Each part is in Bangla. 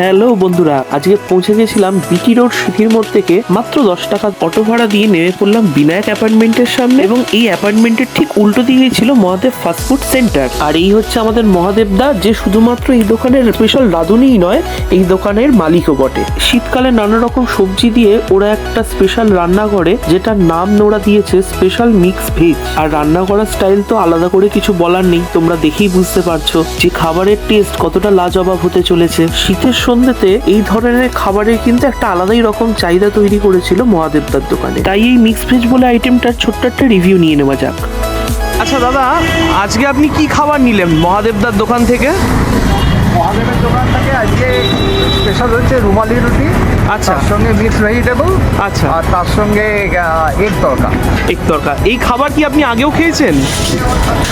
হ্যালো বন্ধুরা, আজকে পৌঁছে গেছিলাম বিটি রোড সিটির মোড় থেকে। মাত্র দশ টাকা অটো ভাড়া দিয়ে নেমে পড়লাম বিনায়ক অ্যাপার্টমেন্টের সামনে এবং এই অ্যাপার্টমেন্টের ঠিক উল্টো দিকেই ছিল মহাদেব ফাস্টফুড সেন্টার। আর এই হচ্ছে আমাদের মহাদেব দা, যে শুধুমাত্র এই দোকানের স্পেশাল রাঁধুনিই নয়, এই দোকানের মালিকও বটে। শীতকালে নানা রকম সবজি দিয়ে ওরা একটা স্পেশাল রান্না করে, যেটার নাম ওরা দিয়েছে স্পেশাল মিক্স ভেজ আর রান্না করার স্টাইল তো আলাদা করে কিছু বলার নেই, তোমরা দেখেই বুঝতে পারছ। যে খাবারের টেস্ট কতটা লাজবাব হতে চলেছে। শীতের সন্ধ্যেতে এই ধরনের খাবারের কিন্তু একটা আলাদাই রকম চাহিদা তৈরি করেছিল মহাদেবদার দোকানে। তাই এই মিক্স ভেজ বলে আইটেমটার ছোট্ট একটা রিভিউ নিয়ে নেওয়া যাক। আচ্ছা দাদা আজকে আপনি কি খাবার নিলেন মহাদেবদার দোকান থেকে? মহাদেবের দোকান থেকে আজকে স্পেশাল হচ্ছে রুমালি রুটি আচ্ছা। সঙ্গে মিক্স ভেজিটেবল আচ্ছা। আর তার সঙ্গে এগ তরকা। এক তরকা। এই খাবার কি আপনি আগেও খেয়েছেন?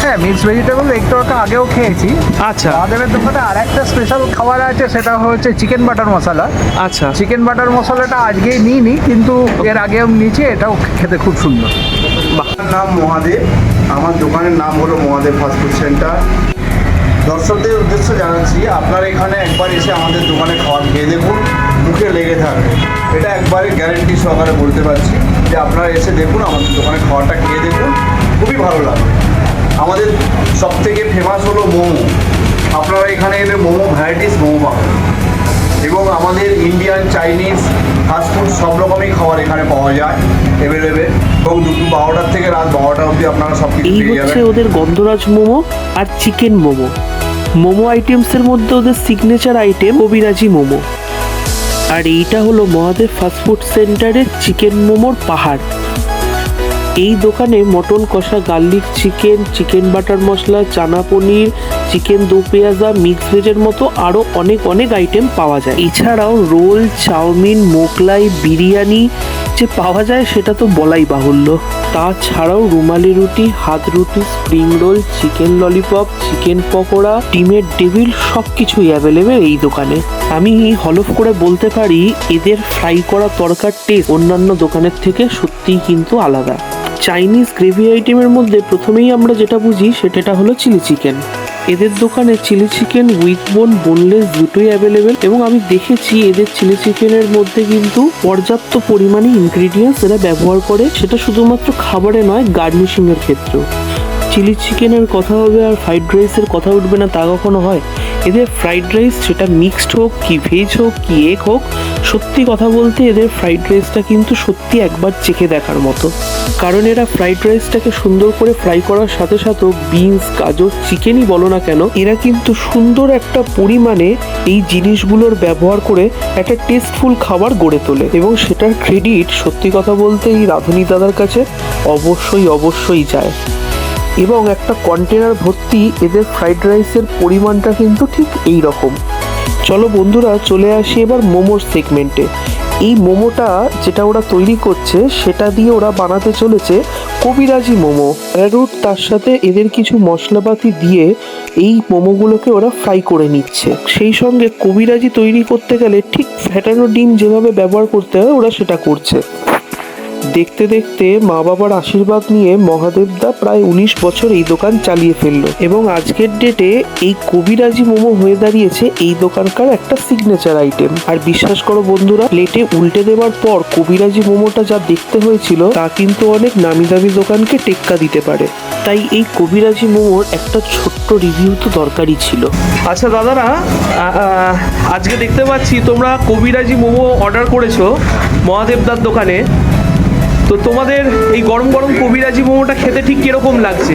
হ্যাঁ মিক্স ভেজিটেবল এগ তরকা আগেও খেয়েছি। আচ্ছা। মহাদেবের দোকানে আর একটা স্পেশাল খাবার আছে সেটা হচ্ছে চিকেন বাটার মশলা আচ্ছা। চিকেন বাটার মশলাটা আজকেই নিইনি কিন্তু এর আগেও নিয়েছি এটাও খেতে খুব সুন্দর। আমার নাম মহাদেব। আমার দোকানের নাম হলো মহাদেব ফাস্টফুড সেন্টার। দর্শকদের উদ্দেশ্য জানাচ্ছি আপনারা এখানে একবার এসে আমাদের দোকানে খাবার খেয়ে দেখুন মুখে লেগে থাকবে। এটা একবারে গ্যারেন্টি সহকারে বলতে পারছি যে আপনারা এসে দেখুন আমাদের দোকানে খাবারটা খেয়ে দেখুন খুবই ভালো লাগবে। আমাদের সব থেকে ফেমাস হলো মোমো। আপনারা এখানে এলে মোমো ভ্যারাইটিস মোমো পাবেন। এবং আমাদের ইন্ডিয়ান চাইনিজ ফাস্টফুড সব রকমই খাবার এখানে পাওয়া যায় অ্যাভেলেবেল এবং দুপুর বারোটার থেকে রাত বারোটা অবধি আপনারা সব কিছু পেয়ে যাবেন। ওদের গন্ধরাজ মোমো আর চিকেন মোমো। মোমো আইটেমসের মধ্যে ওদের সিগনেচার আইটেম কবিরাজি মোমো। আর এইটা হলো মহাদেব ফাস্টফুড সেন্টারের চিকেন মোমোর পাহাড়। এই দোকানে মটন কষা, garlic chicken chicken butter masala, chana paneer, chicken do pyaza, mix ভেজের মতো আরও অনেক অনেক আইটেম পাওয়া যায়। এছাড়াও রোল, চাউমিন মোগলাই বিরিয়ানি যে পাওয়া যায় সেটা তো বলাই বাহুল্য। তাছাড়াও রুমালি রুটি, হাত রুটি, spring roll, chicken lollipop, chicken pakora, ডিমের টেবিল সব কিছুই অ্যাভেলেবেল এই দোকানে। আমি হলফ করে বলতে পারি, এদের ফ্রাই করা তরকার টেস্ট অন্যান্য দোকানের থেকে সত্যিই কিন্তু আলাদা। চাইনিজ গ্রেভি আইটেমের মধ্যে প্রথমেই আমরা যেটা বুঝি সেটা হলো চিলি চিকেন এদের দোকানে chilli chicken with bone boneless দুটোই অ্যাভেলেবেল এবং আমি দেখেছি এদের চিলি চিকেনের মধ্যে কিন্তু পর্যাপ্ত পরিমাণে ইনগ্রিডিয়েন্টস এরা ব্যবহার করে। সেটা শুধুমাত্র খাবারে নয় গার্নিশিং এর ক্ষেত্রেও। চিলি চিকেনের কথা হবে আর ফ্রাইড রাইসের কথা উঠবে না তা কখনো হয়। এদের ফ্রাইড রাইস সেটা মিক্সড হোক, কি ভেজ হোক, কি এগ হোক, সত্যি কথা বলতে এদের ফ্রাইড রাইসটা কিন্তু সত্যি একবার চেখে দেখার মতো। কারণ এরা ফ্রাইড রাইসটাকে সুন্দর করে ফ্রাই করার সাথে সাথেও বিনস গাজর চিকেনই বলো না কেন, এরা কিন্তু সুন্দর একটা পরিমাণে এই জিনিসগুলোর ব্যবহার করে একটা টেস্টফুল খাবার গড়ে তোলে। এবং সেটার ক্রেডিট সত্যি কথা বলতে এই রাঁধুনি দাদার কাছে অবশ্যই অবশ্যই যায়। এবং একটা কন্টেনার ভর্তি এদের ফ্রাইড রাইসের পরিমাণটা কিন্তু ঠিক এই রকম চলো বন্ধুরা চলে আসি এবার মোমোর সেগমেন্টে এই মোমোটা যেটা ওরা তৈরি করছে, সেটা দিয়ে ওরা বানাতে চলেছে কবিরাজি মোমো। অ্যারুট তার সাথে এদের কিছু মশলাপাতি দিয়ে এই মোমোগুলোকে ওরা ফ্রাই করে নিচ্ছে। সেই সঙ্গে কবিরাজি তৈরি করতে গেলে ঠিক ফ্যাটানো ডিম যেভাবে ব্যবহার করতে হয়, ওরা সেটা করছে। দেখতে দেখতে মা বাবার আশীর্বাদ নিয়ে মহাদেবদা প্রায় উনিশ বছর এই দোকান চালিয়ে ফেলল। এবং আজকের ডেটে এই কবিরাজি মোমো হয়ে দাঁড়িয়েছে এই দোকানকার একটা সিগনেচার আইটেম আর বিশ্বাস করো বন্ধুরা প্লেটে উল্টে দেওয়ার পর কবিরাজি মোমোটা যা দেখতে হয়েছিল, তা কিন্তু অনেক নামি দামি দোকানকে টেক্কা দিতে পারে। তাই এই কবিরাজি মোমোর একটা ছোট্ট রিভিউ তো দরকারই ছিল। আচ্ছা দাদারা আজকে দেখতে পাচ্ছি তোমরা কবিরাজি মোমো অর্ডার করেছ মহাদেবদার দোকানে। তো তোমাদের এই গরম গরম কবিরাজি মোমোটা খেতে ঠিক কীরকম লাগছে?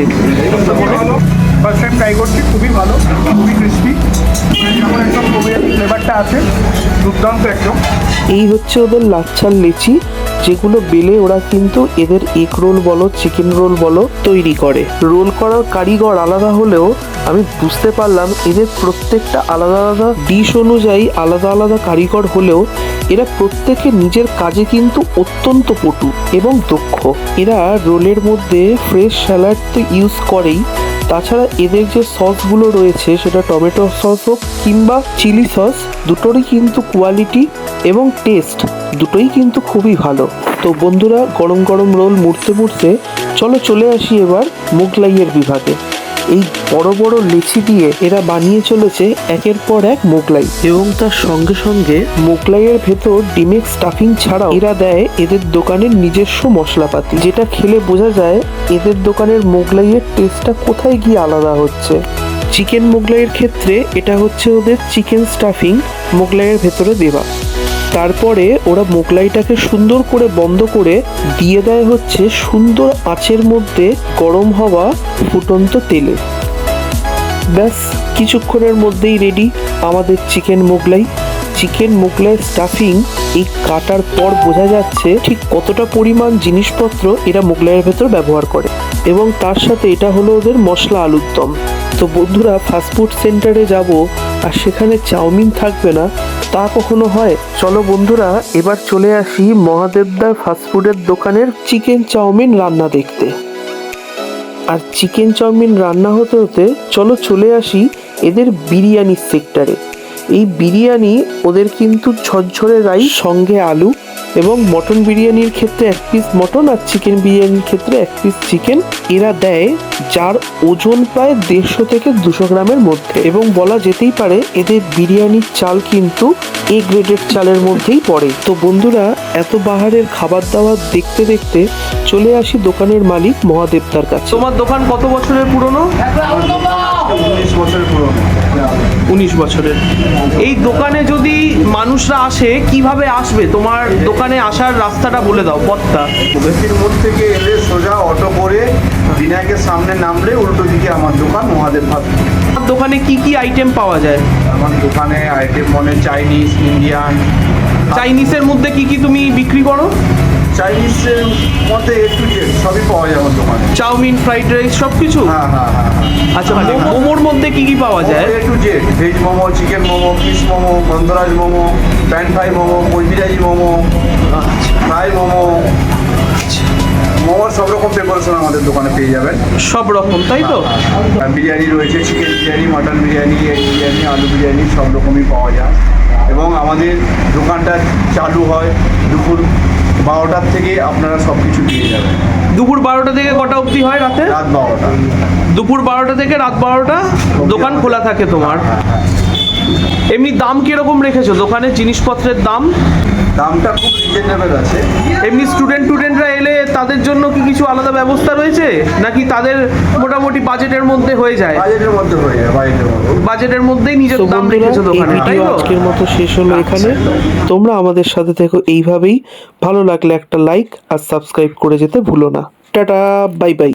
ফার্স্ট টাইম ট্রাই করছি খুবই ভালো খুবই ক্রিস্পি যেমন একদম ফ্লেভারটা আছে দুর্দান্ত একদম। এই হচ্ছে ওদের লাচ্ছার লেচি। যেগুলো বেলে ওরা কিন্তু এদের এগ রোল বলো চিকেন রোল বলো তৈরি করে। রোল করার কারিগর আলাদা হলেও আমি বুঝতে পারলাম এদের প্রত্যেকটা আলাদা আলাদা ডিশ অনুযায়ী আলাদা আলাদা কারিগর হলেও এরা প্রত্যেকে নিজের কাজে কিন্তু অত্যন্ত পটু এবং দক্ষ। এরা রোলের মধ্যে ফ্রেশ স্যালাড তো ইউজ করেই। তাছাড়া এদের যে সসগুলো রয়েছে, সেটা টমেটো সস হোক কিংবা চিলি সস দুটোরই কিন্তু কোয়ালিটি এবং টেস্ট দুটোই কিন্তু খুবই ভালো। তো বন্ধুরা, গরম গরম রোল মুড়তে মুড়তে চলো চলে আসি এবার মোগলাইয়ের বিভাগে। এই বড় বড় লেচি দিয়ে এরা বানিয়ে চলেছে একের পর এক মোগলাই। এবং তার সঙ্গে সঙ্গে মোগলাইয়ের ভেতর ডিমের স্টাফিং ছাড়াও এরা দেয় এদের দোকানের নিজস্ব মশলাপাতি। যেটা খেলে বোঝা যায় এদের দোকানের মোগলাইয়ের টেস্টটা কোথায় গিয়ে আলাদা হচ্ছে। চিকেন মোগলাইয়ের ক্ষেত্রে এটা হচ্ছে ওদের চিকেন স্টাফিং মোগলাইয়ের ভেতরে দেওয়া। তারপরে ওরা মোগলাইটাকে সুন্দর করে বন্ধ করে দিয়ে দেয় হচ্ছে সুন্দর আঁচের মধ্যে গরম হওয়া ফুটন্ত তেলে। ব্যাস, কিছুক্ষণের মধ্যেই রেডি আমাদের chicken Mughlai. Chicken Mughlai stuffing এই কাটার পর বোঝা যাচ্ছে ঠিক কতটা পরিমাণ জিনিসপত্র এরা মোগলাইয়ের ভেতর ব্যবহার করে। এবং তার সাথে এটা হলো ওদের মশলা আলুর দম তো বন্ধুরা ফাস্টফুড সেন্টারে যাব আর সেখানে চাউমিন থাকবে না। তা কখনো হয়? চলো বন্ধুরা, এবার চলে আসি মহাদেবদার ফাস্টফুডের দোকানের চিকেন চাউমিন রান্না দেখতে। আর চিকেন চাউমিন রান্না হতে হতে চলো চলে আসি এদের বিরিয়ানির সেক্টরে এই বিরিয়ানি ওদের কিন্তু ঝরঝরে রাই, সঙ্গে আলু এবং মটন বিরিয়ানির ক্ষেত্রে এক পিস মটন আর চিকেন বিরিয়ানির ক্ষেত্রে এক পিস চিকেন এরা দেয় যার ওজন প্রায় দেড়শো থেকে দুশো গ্রামের মধ্যে। এবং বলা যেতেই পারে এদের বিরিয়ানির চাল কিন্তু এ গ্রেডের চালের মধ্যেই পড়ে। তো বন্ধুরা এত বাহারের খাবার দাবার দেখতে দেখতে চলে আসি দোকানের মালিক মহাদেবদার কাছে। তোমার দোকান কত বছরের পুরনো? উনিশ বছর পুরনো। উনিশ বছরের। এই দোকানে যদি মানুষরা আসে কীভাবে আসবে? তোমার দোকানে আসার রাস্তাটা বলে দাও পথটা। বেশির মোড় থেকে এলে সোজা অটো করে বিনায়কের সামনে নামলে উল্টো দিকে আমার দোকান মহাদেব ভাত। দোকানে কি কি আইটেম পাওয়া যায়? আমার দোকানে আইটেম মনে চাইনিজ ইন্ডিয়ান চাইনিজের মধ্যে কি কি তুমি বিক্রি করো? চাইনিজের মধ্যে এ টু জেড সবই পাওয়া যায় আমার দোকানে। চাউমিন ফ্রাইড রাইস সব কিছু হ্যাঁ হ্যাঁ হ্যাঁ হ্যাঁ। আচ্ছা মো- মোমোর মধ্যে কি কি পাওয়া যায়? A to Z veg momo chicken momo fish momo Gondhoraj momo pan fry momo কৈবিরাজি মোমো ফ্রাই মোমো। মোমোর সব রকম প্রিপারেশন আমাদের দোকানে পেয়ে যাবেন। সব রকম তাই তো? আর বিরিয়ানি রয়েছে chicken biryani mutton biryani egg biryani আলু বিরিয়ানি সব রকমই পাওয়া যায়। এবং আমাদের দোকানটা চালু হয় দুপুর বারোটার থেকে আপনারা সব কিছু পেয়ে যাবেন। দুপুর বারোটা থেকে কটা অবধি হয় রাতে? রাত বারোটা। দুপুর বারোটা থেকে রাত বারোটা দোকান খোলা থাকে তোমার। এমনি দাম কীরকম রেখেছো? দোকানের জিনিসপত্রের দাম? দামটা খুব রিজনেবল আছে। এমনি স্টুডেন্ট স্টুডেন্টরা এলে তাদের জন্য কি কিছু আলাদা ব্যবস্থা রয়েছে? নাকি তাদের মোটামুটি বাজেটের মধ্যে হয়ে যায়? বাজেটের মধ্যে হয়ে যায় বাজেটের মধ্যে। বাজেটের মধ্যেই নিজের দাম রেখেছো দোকানে তাই তো? আজকের মতো শেষ হলো এখানে। তোমরা আমাদের সাথে থেকো এইভাবেই। ভালো লাগলে একটা লাইক আর সাবস্ক্রাইব করে যেতে ভুলো না। Tata bye bye